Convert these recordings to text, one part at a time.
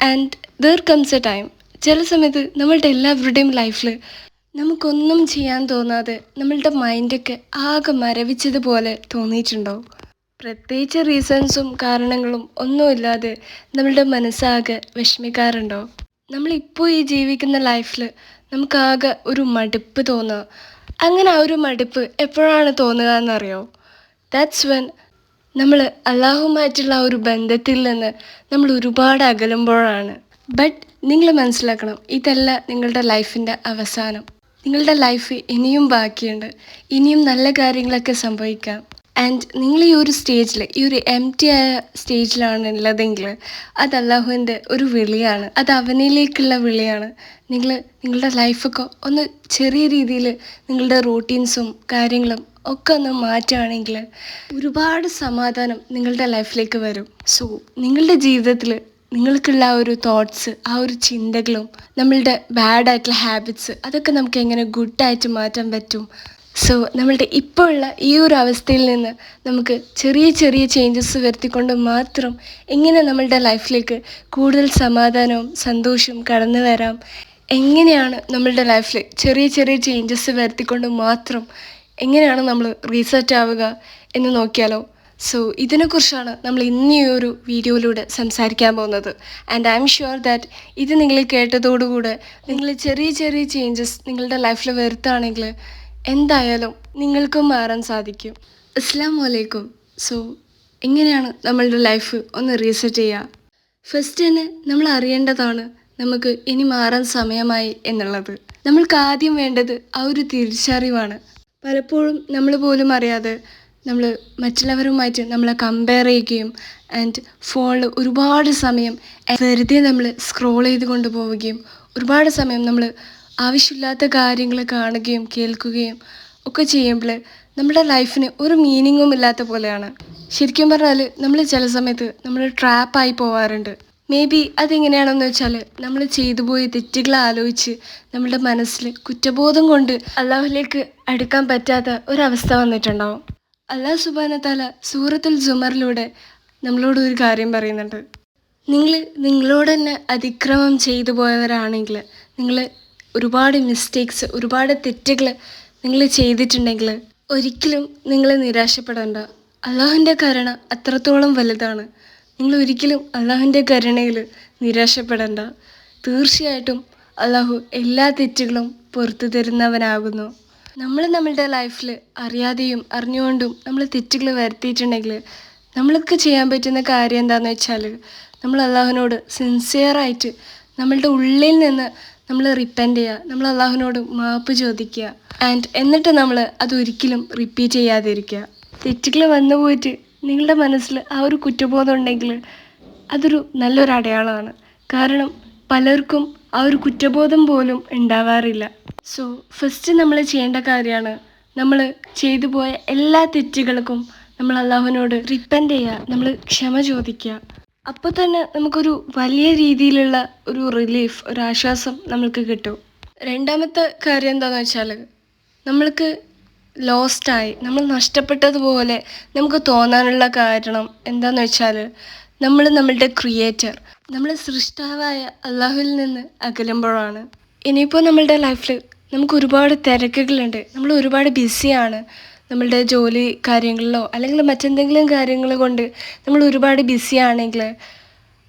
And there comes a time ചില സമയത്ത് നമ്മളുടെ എല്ലാവരുടെയും ലൈഫിൽ നമുക്കൊന്നും ചെയ്യാൻ തോന്നാതെ നമ്മളുടെ മൈൻഡൊക്കെ ആകെ മരവിച്ചതുപോലെ തോന്നിയിട്ടുണ്ടാവും. പ്രത്യേകിച്ച് റീസൺസും കാരണങ്ങളും ഒന്നുമില്ലാതെ നമ്മളുടെ മനസ്സാകെ വിഷമിക്കാറുണ്ടോ നമ്മളിപ്പോൾ ഈ ജീവിക്കുന്ന ലൈഫിൽ നമുക്കാകെ ഒരു മടുപ്പ് തോന്നുക അങ്ങനെ ആ ഒരു മടുപ്പ് എപ്പോഴാണ് തോന്നുക എന്നറിയോ? ദാറ്റ്സ് വെൻ നമ്മൾ അള്ളാഹുമായിട്ടുള്ള ആ ഒരു ബന്ധത്തിൽ നിന്ന് നമ്മൾ ഒരുപാട് അകലുമ്പോഴാണ്. ബട്ട് നിങ്ങൾ മനസ്സിലാക്കണം ഇതല്ല നിങ്ങളുടെ ലൈഫിന്റെ അവസാനം. നിങ്ങളുടെ ലൈഫ് ഇനിയും ബാക്കിയുണ്ട്. ഇനിയും നല്ല കാര്യങ്ങളൊക്കെ സംഭവിക്കാം. ആൻഡ് നിങ്ങൾ ഈ ഒരു സ്റ്റേജിൽ ഈ ഒരു എം ടി ആയ സ്റ്റേജിലാണ് ഉള്ളതെങ്കിൽ അത് അള്ളാഹുവിന്റെ ഒരു വിളിയാണ്. അത് അവനിലേക്കുള്ള വിളിയാണ്. നിങ്ങൾ നിങ്ങളുടെ ലൈഫൊക്കെ ഒന്ന് ചെറിയ രീതിയിൽ നിങ്ങളുടെ റൂട്ടീൻസും കാര്യങ്ങളും ഒക്കെ ഒന്ന് മാറ്റുകയാണെങ്കിൽ ഒരുപാട് സമാധാനം നിങ്ങളുടെ ലൈഫിലേക്ക് വരും. സോ നിങ്ങളുടെ ജീവിതത്തിൽ നിങ്ങൾക്കുള്ള ആ ഒരു തോട്ട്സ് ആ ഒരു ചിന്തകളും നമ്മളുടെ ബാഡായിട്ടുള്ള ഹാബിറ്റ്സ് അതൊക്കെ നമുക്ക് എങ്ങനെ ഗുഡായിട്ട് മാറ്റാൻ പറ്റും? സോ നമ്മളുടെ ഇപ്പോൾ ഉള്ള ഈ ഒരു അവസ്ഥയിൽ നിന്ന് നമുക്ക് ചെറിയ ചെറിയ ചേഞ്ചസ് വരുത്തിക്കൊണ്ട് മാത്രം എങ്ങനെ നമ്മളുടെ ലൈഫിലേക്ക് കൂടുതൽ സമാധാനവും സന്തോഷവും കടന്നു വരാം? എങ്ങനെയാണ് നമ്മളുടെ ലൈഫിൽ ചെറിയ ചെറിയ ചേഞ്ചസ് വരുത്തിക്കൊണ്ട് മാത്രം എങ്ങനെയാണ് നമ്മൾ റീസെറ്റ് ആവുക എന്ന് നോക്കിയാലോ? സോ ഇതിനെക്കുറിച്ചാണ് നമ്മൾ ഇന്ന് ഈ ഒരു വീഡിയോയിലൂടെ സംസാരിക്കാൻ പോകുന്നത്. And I'm sure that ഇത് നിങ്ങൾ കേട്ടതോടുകൂടെ നിങ്ങൾ ചെറിയ ചെറിയ ചേഞ്ചസ് നിങ്ങളുടെ ലൈഫിൽ വരുത്തുകയാണെങ്കിൽ എന്തായാലും നിങ്ങൾക്കും മാറാൻ സാധിക്കും. അസ്സാം വലൈക്കും സോ എങ്ങനെയാണ് നമ്മളുടെ ലൈഫ് ഒന്ന് റീസെറ്റ് ചെയ്യുക? ഫസ്റ്റ് തന്നെ നമ്മൾ അറിയേണ്ടതാണ് നമുക്ക് ഇനി മാറാൻ സമയമായി എന്നുള്ളത്. നമ്മൾക്ക് ആദ്യം വേണ്ടത് ആ ഒരു തിരിച്ചറിവാണ്. പലപ്പോഴും നമ്മൾ പോലും അറിയാതെ നമ്മൾ മറ്റുള്ളവരുമായിട്ട് നമ്മളെ കമ്പയർ ചെയ്യുകയും ആൻഡ് ഫോണിൽ ഒരുപാട് സമയം വെറുതെ നമ്മൾ സ്ക്രോൾ ചെയ്ത് കൊണ്ടുപോവുകയും ഒരുപാട് സമയം നമ്മൾ ആവശ്യമില്ലാത്ത കാര്യങ്ങൾ കാണുകയും കേൾക്കുകയും ഒക്കെ ചെയ്യുമ്പോൾ നമ്മുടെ ലൈഫിന് ഒരു മീനിങ്ങും ഇല്ലാത്ത പോലെയാണ്. ശരിക്കും പറഞ്ഞാൽ നമ്മൾ ചില സമയത്ത് നമ്മൾ ട്രാപ്പായി പോവാറുണ്ട്. മേ ബി അതെങ്ങനെയാണെന്ന് വെച്ചാൽ നമ്മൾ ചെയ്തു പോയ തെറ്റുകൾ ആലോചിച്ച് നമ്മുടെ മനസ്സിൽ കുറ്റബോധം കൊണ്ട് അള്ളാഹുലേക്ക് അടുക്കാൻ പറ്റാത്ത ഒരവസ്ഥ വന്നിട്ടുണ്ടാവും. അള്ളാഹ് സുബാന തല സൂറത്തുൽ ജുമറിലൂടെ നമ്മളോട് ഒരു കാര്യം പറയുന്നുണ്ട്. നിങ്ങൾ നിങ്ങളോട് തന്നെ അതിക്രമം ചെയ്തു പോയവരാണെങ്കിൽ നിങ്ങൾ ഒരുപാട് മിസ്റ്റേക്സ് ഒരുപാട് തെറ്റുകൾ നിങ്ങൾ ചെയ്തിട്ടുണ്ടെങ്കിൽ ഒരിക്കലും നിങ്ങൾ നിരാശപ്പെടേണ്ട. അള്ളാഹുവിന്റെ കരുണ അത്രത്തോളം വലുതാണ്. നിങ്ങൾ ഒരിക്കലും അള്ളാഹുവിന്റെ കരുണയിൽ നിരാശപ്പെടേണ്ട. തീർച്ചയായിട്ടും അള്ളാഹു എല്ലാ തെറ്റുകളും പുറത്തു തരുന്നവനാകുന്നു. നമ്മൾ നമ്മളുടെ ലൈഫിൽ അറിയാതെയും അറിഞ്ഞുകൊണ്ടും നമ്മൾ തെറ്റുകൾ വരുത്തിയിട്ടുണ്ടെങ്കിൽ നമ്മൾക്ക് ചെയ്യാൻ പറ്റുന്ന കാര്യം എന്താണെന്ന് വെച്ചാൽ നമ്മൾ അള്ളാഹുവിനോട് സിൻസിയറായിട്ട് നമ്മളുടെ ഉള്ളിൽ നിന്ന് നമ്മൾ റിപ്പൻഡ് ചെയ്യുക. നമ്മൾ അള്ളാഹുവിനോട് മാപ്പ് ചോദിക്കുക. ആൻഡ് എന്നിട്ട് നമ്മൾ അതൊരിക്കലും റിപ്പീറ്റ് ചെയ്യാതിരിക്കുക. തെറ്റുകൾ വന്നു പോയിട്ട് നിങ്ങളുടെ മനസ്സിൽ ആ ഒരു കുറ്റബോധം ഉണ്ടെങ്കിൽ അതൊരു നല്ലൊരു അടയാളമാണ്. കാരണം പലർക്കും ആ ഒരു കുറ്റബോധം പോലും ഉണ്ടാവാറില്ല. സോ ഫസ്റ്റ് നമ്മൾ ചെയ്യേണ്ട കാര്യമാണ് നമ്മൾ ചെയ്തു പോയ എല്ലാ തെറ്റുകൾക്കും നമ്മൾ അള്ളാഹുവിനോട് റിപ്പൻഡ് ചെയ്യുക നമ്മൾ ക്ഷമ ചോദിക്കുക. അപ്പോൾ തന്നെ നമുക്കൊരു വലിയ രീതിയിലുള്ള ഒരു റിലീഫ് ഒരു ആശ്വാസം നമ്മൾക്ക് കിട്ടും. രണ്ടാമത്തെ കാര്യം എന്താണെന്ന് വെച്ചാൽ നമ്മൾക്ക് ലോസ്റ്റായി നമ്മൾ നഷ്ടപ്പെട്ടതുപോലെ നമുക്ക് തോന്നാനുള്ള കാരണം എന്താണെന്ന് വെച്ചാൽ നമ്മൾ നമ്മളുടെ ക്രിയേറ്റർ നമ്മൾ സൃഷ്ടാവായ അള്ളാഹുവിൽ നിന്ന് അകലുമ്പോഴാണ്. ഇനിയിപ്പോൾ നമ്മളുടെ ലൈഫിൽ നമുക്ക് ഒരുപാട് തിരക്കുകളുണ്ട്. നമ്മൾ ഒരുപാട് ബിസിയാണ് നമ്മളുടെ ജോലി കാര്യങ്ങളിലോ അല്ലെങ്കിൽ മറ്റെന്തെങ്കിലും കാര്യങ്ങൾ കൊണ്ട് നമ്മൾ ഒരുപാട് ബിസി ആണെങ്കിൽ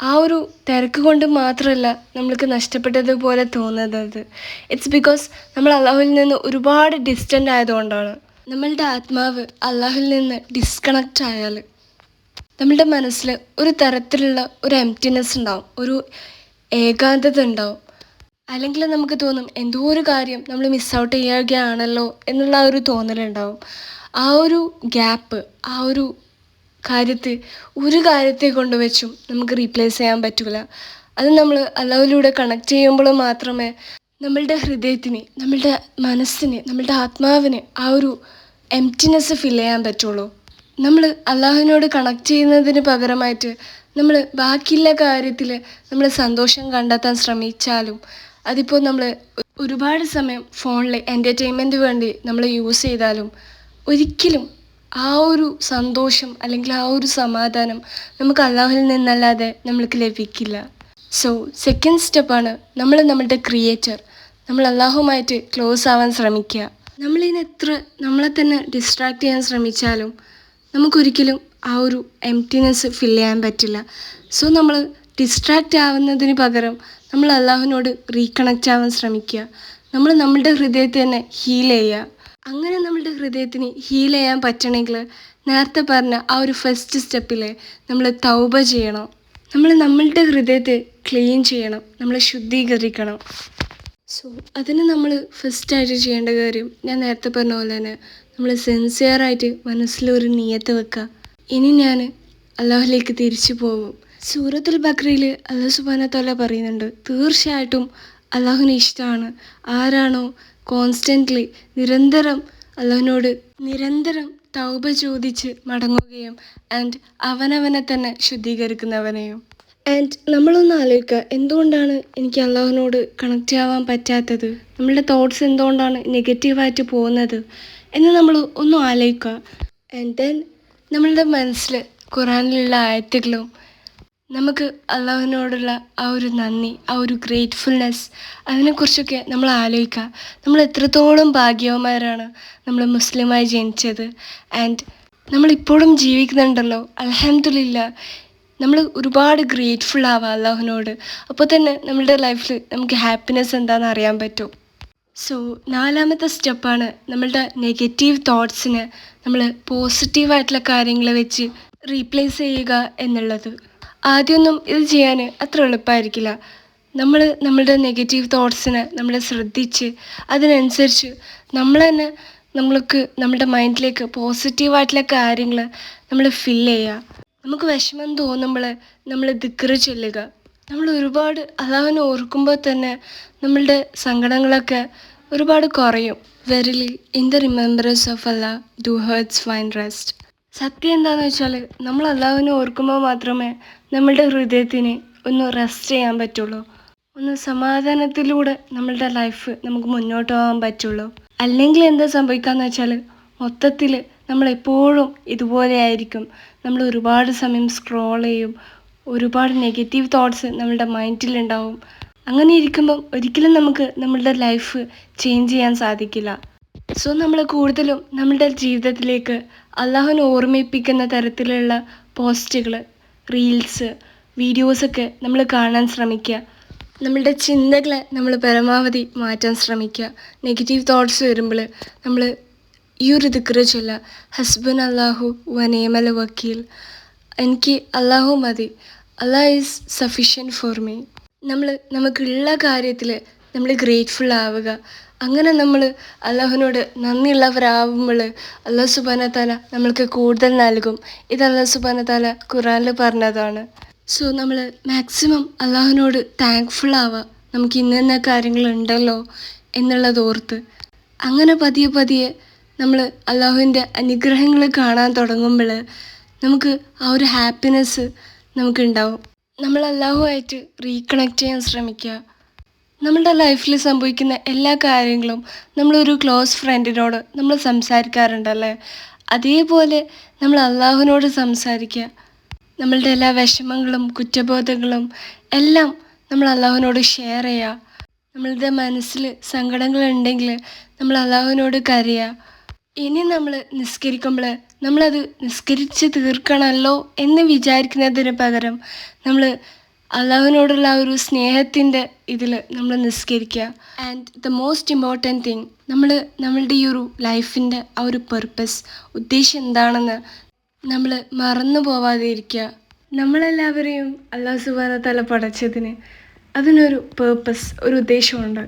ആ ഒരു തിരക്ക് കൊണ്ട് മാത്രമല്ല നമ്മൾക്ക് നഷ്ടപ്പെട്ടതുപോലെ തോന്നുന്നത്. ഇറ്റ്സ് ബിക്കോസ് നമ്മൾ അള്ളാഹുവിൽ നിന്ന് ഒരുപാട് ഡിസ്റ്റന്റ് ആയതുകൊണ്ടാണ്. നമ്മളുടെ ആത്മാവ് അള്ളാഹുവിൽ നിന്ന് ഡിസ്കണക്റ്റ് ആയാൽ നമ്മളുടെ മനസ്സിൽ ഒരു തരത്തിലുള്ള ഒരു എംറ്റിനെസ് ഉണ്ടാവും ഒരു ഏകാന്തത ഉണ്ടാവും. അല്ലെങ്കിൽ നമുക്ക് തോന്നും എന്തോ ഒരു കാര്യം നമ്മൾ മിസ് ഔട്ട് ചെയ്യുകയാണല്ലോ എന്നുള്ള ആ ഒരു തോന്നലുണ്ടാവും. ആ ഒരു ഗ്യാപ്പ് ആ ഒരു കാര്യത്തെ ഒരു കാര്യത്തെ കൊണ്ട് വെച്ചും നമുക്ക് റീപ്ലേസ് ചെയ്യാൻ പറ്റില്ല അത് നമ്മൾ അള്ളാഹുവിലൂടെ കണക്ട് ചെയ്യുമ്പോൾ മാത്രമേ നമ്മളുടെ ഹൃദയത്തിന് നമ്മളുടെ മനസ്സിന് നമ്മളുടെ ആത്മാവിന് ആ ഒരു എംറ്റിനെസ് ഫിൽ ചെയ്യാൻ പറ്റുള്ളൂ. നമ്മൾ അള്ളാഹുവിനോട് കണക്ട് ചെയ്യുന്നതിന് പകരമായിട്ട് നമ്മൾ ബാക്കിയുള്ള കാര്യത്തിൽ നമ്മൾ സന്തോഷം കണ്ടെത്താൻ ശ്രമിച്ചാലും അതിപ്പോൾ നമ്മൾ ഒരുപാട് സമയം ഫോണിൽ എന്റർടൈൻമെന്റ് വേണ്ടി നമ്മൾ യൂസ് ചെയ്താലും ഒരിക്കലും ആ ഒരു സന്തോഷം അല്ലെങ്കിൽ ആ ഒരു സമാധാനം നമുക്ക് അള്ളാഹുവിൽ നിന്നല്ലാതെ നമ്മൾക്ക് ലഭിക്കില്ല. സോ സെക്കൻഡ് സ്റ്റെപ്പാണ് നമ്മൾ നമ്മളുടെ ക്രിയേറ്റർ നമ്മൾ അള്ളാഹുമായിട്ട് ക്ലോസ് ആവാൻ ശ്രമിക്കുക. നമ്മളിതിന് എത്ര നമ്മളെ തന്നെ ഡിസ്ട്രാക്ട് ചെയ്യാൻ ശ്രമിച്ചാലും നമുക്കൊരിക്കലും ആ ഒരു എംറ്റിനെസ് ഫിൽ ചെയ്യാൻ പറ്റില്ല. സോ നമ്മൾ ഡിസ്ട്രാക്റ്റ് ആവുന്നതിന് പകരം നമ്മൾ അള്ളാഹുവിനോട് റീകണക്റ്റ് ആവാൻ ശ്രമിക്കുക. നമ്മൾ നമ്മളുടെ ഹൃദയത്തെ തന്നെ ഹീൽ ചെയ്യുക. അങ്ങനെ നമ്മളുടെ ഹൃദയത്തിന് ഹീൽ ചെയ്യാൻ പറ്റണമെങ്കിൽ നേരത്തെ പറഞ്ഞ ആ ഒരു ഫസ്റ്റ് സ്റ്റെപ്പിൽ നമ്മൾ തൗബ ചെയ്യണം. നമ്മൾ നമ്മളുടെ ഹൃദയത്തെ ക്ലീൻ ചെയ്യണം. നമ്മളെ ശുദ്ധീകരിക്കണം. സോ അതിന് നമ്മൾ ഫസ്റ്റായിട്ട് ചെയ്യേണ്ട കാര്യം ഞാൻ നേരത്തെ പറഞ്ഞ പോലെ തന്നെ നമ്മൾ സിൻസിയറായിട്ട് മനസ്സിലൊരു നിയത്ത് വെക്കുക ഇനി ഞാൻ അള്ളാഹുലേക്ക് തിരിച്ചു പോകും. സൂറത്തുൽ ബക്രയിൽ അള്ളാഹു സുബാന തോല പറയുന്നുണ്ട് തീർച്ചയായിട്ടും അള്ളാഹുവിന് ഇഷ്ടമാണ്. ആരാണോ കോൺസ്റ്റന്റ്ലി നിരന്തരം അള്ളാഹുവിനോട് നിരന്തരം തൗബ ചോദിച്ച് മടങ്ങുകയും ആൻഡ് അവനവനെ തന്നെ ശുദ്ധീകരിക്കുന്നവനെയും. ആൻഡ് നമ്മളൊന്ന് ആലോചിക്കുക എന്തുകൊണ്ടാണ് എനിക്ക് അള്ളാഹുവിനോട് കണക്റ്റ് ആവാൻ പറ്റാത്തത്? നമ്മളുടെ തോട്ട്സ് എന്തുകൊണ്ടാണ് നെഗറ്റീവായിട്ട് പോകുന്നത്? എന്ന് നമ്മൾ ഒന്ന് ആലോചിക്കുക. ആൻഡ് ദെൻ നമ്മളുടെ മനസ്സിൽ ഖുറാനിലുള്ള ആയത്തുകളും നമുക്ക് അള്ളാഹുവിനോടുള്ള ആ ഒരു നന്ദി ആ ഒരു ഗ്രേറ്റ്ഫുൾനെസ് അതിനെക്കുറിച്ചൊക്കെ നമ്മൾ ആലോചിക്കുക. നമ്മൾ എത്രത്തോളം ഭാഗ്യവന്മാരാണ് നമ്മൾ മുസ്ലിമായി ജനിച്ചത്. ആൻഡ് നമ്മളിപ്പോഴും ജീവിക്കുന്നുണ്ടല്ലോ. അലഹമില്ല നമ്മൾ ഒരുപാട് ഗ്രേറ്റ്ഫുൾ ആവാം അള്ളാഹുവിനോട്. അപ്പോൾ തന്നെ നമ്മളുടെ ലൈഫിൽ നമുക്ക് ഹാപ്പിനെസ് എന്താണെന്ന് അറിയാൻ പറ്റും. സോ നാലാമത്തെ സ്റ്റെപ്പാണ് നമ്മളുടെ നെഗറ്റീവ് തോട്ട്സിന് നമ്മൾ പോസിറ്റീവായിട്ടുള്ള കാര്യങ്ങൾ വെച്ച് റീപ്ലേസ് ചെയ്യുക എന്നുള്ളത്. ആദ്യമൊന്നും ഇത് ചെയ്യാൻ അത്ര എളുപ്പമായിരിക്കില്ല. നമ്മൾ നമ്മളുടെ നെഗറ്റീവ് തോട്ട്സിനെ നമ്മൾ ശ്രദ്ധിച്ച് അതിനനുസരിച്ച് നമ്മൾ തന്നെ നമ്മൾക്ക് നമ്മുടെ മൈൻഡിലേക്ക് പോസിറ്റീവായിട്ടുള്ള കാര്യങ്ങൾ നമ്മൾ ഫില്ല് ചെയ്യുക. നമുക്ക് വിഷമം തോന്നുമ്പോൾ നമ്മൾ ദിക്കറ് ചൊല്ലുക. നമ്മൾ ഒരുപാട് അള്ളാഹുവിനെ ഓർക്കുമ്പോൾ തന്നെ നമ്മളുടെ സങ്കടങ്ങളൊക്കെ ഒരുപാട് കുറയും. Verily in the remembrance of Allah do hearts find rest സത്യം എന്താണെന്ന് വെച്ചാൽ നമ്മൾ അള്ളാഹുവിനെ ഓർക്കുമ്പോൾ മാത്രമേ നമ്മളുടെ ഹൃദയത്തിന് ഒന്ന് റെസ്റ്റ് ചെയ്യാൻ പറ്റുള്ളൂ. ഒന്ന് സമാധാനത്തിലൂടെ നമ്മളുടെ ലൈഫ് നമുക്ക് മുന്നോട്ട് പോകാൻ പറ്റുള്ളൂ. അല്ലെങ്കിൽ എന്താ സംഭവിക്കാന്ന് വെച്ചാൽ മൊത്തത്തിൽ നമ്മളെപ്പോഴും ഇതുപോലെ ആയിരിക്കും. നമ്മൾ ഒരുപാട് സമയം സ്ക്രോൾ ചെയ്യും. ഒരുപാട് നെഗറ്റീവ് തോട്ട്സ് നമ്മളുടെ മൈൻഡിലുണ്ടാവും അങ്ങനെ ഇരിക്കുമ്പം ഒരിക്കലും നമുക്ക് നമ്മളുടെ ലൈഫ് ചേഞ്ച് ചെയ്യാൻ സാധിക്കില്ല. സോ നമ്മൾ കൂടുതലും നമ്മളുടെ ജീവിതത്തിലേക്ക് അള്ളാഹുവിനെ ഓർമ്മിപ്പിക്കുന്ന തരത്തിലുള്ള പോസ്റ്റുകൾ റീൽസ് വീഡിയോസൊക്കെ നമ്മൾ കാണാൻ ശ്രമിക്കുക. നമ്മളുടെ ചിന്തകളെ നമ്മൾ പരമാവധി മാറ്റാൻ ശ്രമിക്കുക. നെഗറ്റീവ് തോട്ട്സ് വരുമ്പോൾ നമ്മൾ ഈ ഒരു ദിക്റ് ചൊല്ല. ഹസ്ബൻ അള്ളാഹു വനേമല വക്കീൽ. എനിക്ക് അള്ളാഹു മതി. Allah is sufficient for me. നമ്മൾ നമുക്കുള്ള കാര്യത്തിൽ നമ്മൾ ഗ്രേറ്റ്ഫുൾ ആവുക. അങ്ങനെ നമ്മൾ അള്ളാഹുവിനോട് നന്ദിയുള്ളവരാകുമ്പോൾ അള്ളാഹു സുബാന താല നമ്മൾക്ക് കൂടുതൽ നൽകും. ഇത് അള്ളാഹു സുബാന താല ഖുറാനിൽ പറഞ്ഞതാണ്. സോ നമ്മൾ മാക്സിമം അള്ളാഹുവിനോട് താങ്ക്ഫുൾ ആവുക നമുക്ക് ഇന്ന കാര്യങ്ങളുണ്ടല്ലോ എന്നുള്ളത് ഓർത്ത്. അങ്ങനെ പതിയെ പതിയെ നമ്മൾ അള്ളാഹുവിന്റെ അനുഗ്രഹങ്ങൾ കാണാൻ തുടങ്ങുമ്പോൾ നമുക്ക് ആ ഒരു ഹാപ്പിനെസ് നമുക്കുണ്ടാവും നമ്മൾ അള്ളാഹുമായിട്ട് റീകണക്ട് ചെയ്യാൻ ശ്രമിക്കുക. നമ്മളുടെ ലൈഫിൽ സംഭവിക്കുന്ന എല്ലാ കാര്യങ്ങളും നമ്മളൊരു ക്ലോസ് ഫ്രണ്ടിനോട് നമ്മൾ സംസാരിക്കാറുണ്ടല്ലേ? അതേപോലെ നമ്മൾ അള്ളാഹുവിനോട് സംസാരിക്കുക നമ്മളുടെ എല്ലാ വിഷമങ്ങളും കുറ്റബോധങ്ങളും എല്ലാം നമ്മൾ അള്ളാഹുവിനോട് ഷെയർ ചെയ്യുക നമ്മളുടെ മനസ്സിൽ സങ്കടങ്ങൾ സങ്കടങ്ങളുണ്ടെങ്കിൽ നമ്മൾ അള്ളാഹുവിനോട് കരയുക ഇനി നമ്മൾ നിസ്കരിക്കുമ്പോൾ നമ്മളത് നിസ്കരിച്ച് തീർക്കണമല്ലോ എന്ന് വിചാരിക്കുന്നതിന് പകരം നമ്മൾ അള്ളാഹുവിനോടുള്ള ആ ഒരു സ്നേഹത്തിന്റെ ഇതിൽ നമ്മൾ നിസ്കരിക്കുക. And the most important thing നമ്മൾ നമ്മളുടെ ഈ ഒരു ലൈഫിന്റെ ആ ഒരു പെർപ്പസ് ഉദ്ദേശം എന്താണെന്ന് നമ്മൾ മറന്നു പോവാതെ ഇരിക്കുക നമ്മളെല്ലാവരെയും അള്ളാഹു സുബാന തല പടച്ചതിന് അതിനൊരു പേർപ്പസ് ഒരു ഉദ്ദേശമുണ്ട്.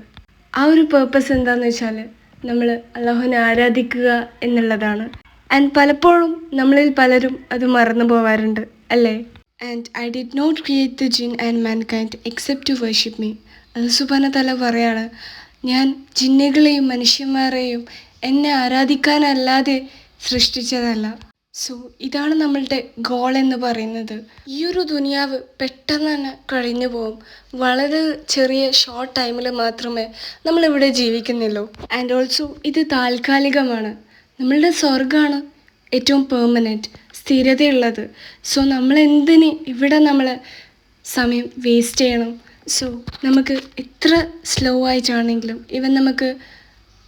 ആ ഒരു പേർപ്പസ് എന്താണെന്ന് വെച്ചാൽ നമ്മൾ അള്ളാഹുവിനെ ആരാധിക്കുക എന്നുള്ളതാണ്. ആൻഡ് പലപ്പോഴും നമ്മളിൽ പലരും അത് മറന്നു പോവാറുണ്ട് അല്ലേ? And I did not create the jinn and mankind except to worship me അത് സുബാന തല പറയാണ് ഞാൻ ജിന്നുകളെയും മനുഷ്യന്മാരെയും എന്നെ ആരാധിക്കാനല്ലാതെ സൃഷ്ടിച്ചതല്ല. സോ ഇതാണ് നമ്മളുടെ ഗോൾ എന്ന് പറയുന്നത്. ഈ ഒരു ദുനിയാവ് പെട്ടെന്ന് തന്നെ കഴിഞ്ഞു പോകും. വളരെ ചെറിയ ഷോർട്ട് ടൈമിൽ മാത്രമേ നമ്മളിവിടെ ജീവിക്കുന്നുള്ളൂ. ആൻഡ് ഓൾസോ ഇത് താൽക്കാലികമാണ്. നമ്മളുടെ സ്വർഗമാണ് ഏറ്റവും പെർമനന്റ് സ്ഥിരതയുള്ളത്. സോ നമ്മൾ എന്തിന് ഇവിടെ നമ്മൾ സമയം വേസ്റ്റ് ചെയ്യണം? സോ നമുക്ക് എത്ര സ്ലോ ആയിട്ടാണെങ്കിലും ഇവൻ നമുക്ക്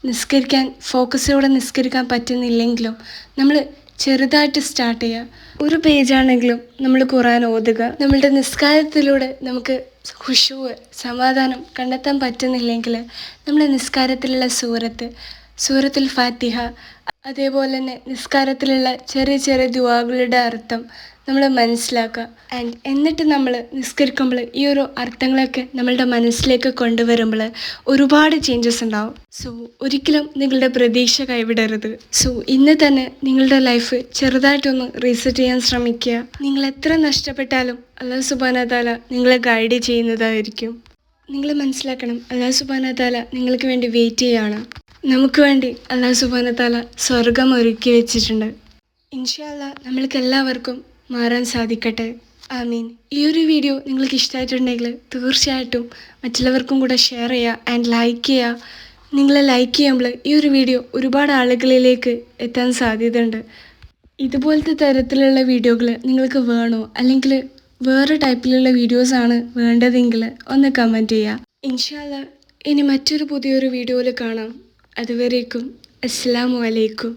നിസ്കരിക്കാൻ ഫോക്കസോടെ നിസ്കരിക്കാൻ പറ്റുന്നില്ലെങ്കിലും നമ്മൾ ചെറുതായിട്ട് സ്റ്റാർട്ട് ചെയ്യുക ഒരു പേജാണെങ്കിലും നമ്മൾ ഖുറാൻ ഓതുക. നമ്മളുടെ നിസ്കാരത്തിലൂടെ നമുക്ക് ഖുഷുവ് സമാധാനം കണ്ടെത്താൻ പറ്റുന്നില്ലെങ്കിൽ നമ്മൾ നിസ്കാരത്തിലുള്ള സൂറത്ത് സൂറത്തിൽ ഫാത്തിഹ അതേപോലെ തന്നെ നിസ്കാരത്തിലുള്ള ചെറിയ ചെറിയ ദുവാകളുടെ അർത്ഥം നമ്മൾ മനസ്സിലാക്കുക. ആൻഡ് എന്നിട്ട് നമ്മൾ നിസ്കരിക്കുമ്പോൾ ഈ ഒരു അർത്ഥങ്ങളൊക്കെ നമ്മളുടെ മനസ്സിലേക്ക് കൊണ്ടുവരുമ്പോൾ ഒരുപാട് ചേഞ്ചസ് ഉണ്ടാവും. സോ ഒരിക്കലും നിങ്ങളുടെ പ്രതീക്ഷ കൈവിടരുത്. സോ ഇന്ന് തന്നെ നിങ്ങളുടെ ലൈഫ് ചെറുതായിട്ടൊന്ന് റീസെറ്റ് ചെയ്യാൻ ശ്രമിക്കുക. നിങ്ങൾ എത്ര നഷ്ടപ്പെട്ടാലും അള്ളാഹു സുബാന താല നിങ്ങളെ ഗൈഡ് ചെയ്യുന്നതായിരിക്കും. നിങ്ങൾ മനസ്സിലാക്കണം അള്ളാഹു സുബാന താല നിങ്ങൾക്ക് വേണ്ടി വെയിറ്റ് ചെയ്യാണ്. നമുക്ക് വേണ്ടി അള്ളാഹു സുബാന താല സ്വർഗം ഒരുക്കി വെച്ചിട്ടുണ്ട്. ഇൻഷാല്ല നമ്മൾക്ക് എല്ലാവർക്കും മാറാൻ സാധിക്കട്ടെ. ആമീൻ. ഈ ഒരു വീഡിയോ നിങ്ങൾക്ക് ഇഷ്ടമായിട്ടുണ്ടെങ്കിൽ തീർച്ചയായിട്ടും മറ്റുള്ളവർക്കും കൂടെ ഷെയർ ചെയ്യുക ആൻഡ് ലൈക്ക് ചെയ്യുക നിങ്ങൾ ലൈക്ക് ചെയ്യുമ്പോൾ ഈ ഒരു വീഡിയോ ഒരുപാട് ആളുകളിലേക്ക് എത്താൻ സാധ്യതയുണ്ട്. ഇതുപോലത്തെ തരത്തിലുള്ള വീഡിയോകൾ നിങ്ങൾക്ക് വേണോ? അല്ലെങ്കിൽ വേറെ ടൈപ്പിലുള്ള വീഡിയോസാണ് വേണ്ടതെങ്കിൽ ഒന്ന് കമന്റ് ചെയ്യുക ഇൻഷാല്ല ഇനി മറ്റൊരു പുതിയൊരു വീഡിയോയിൽ കാണാം. അതുവരേക്കും. അസ്സാം വലൈക്കും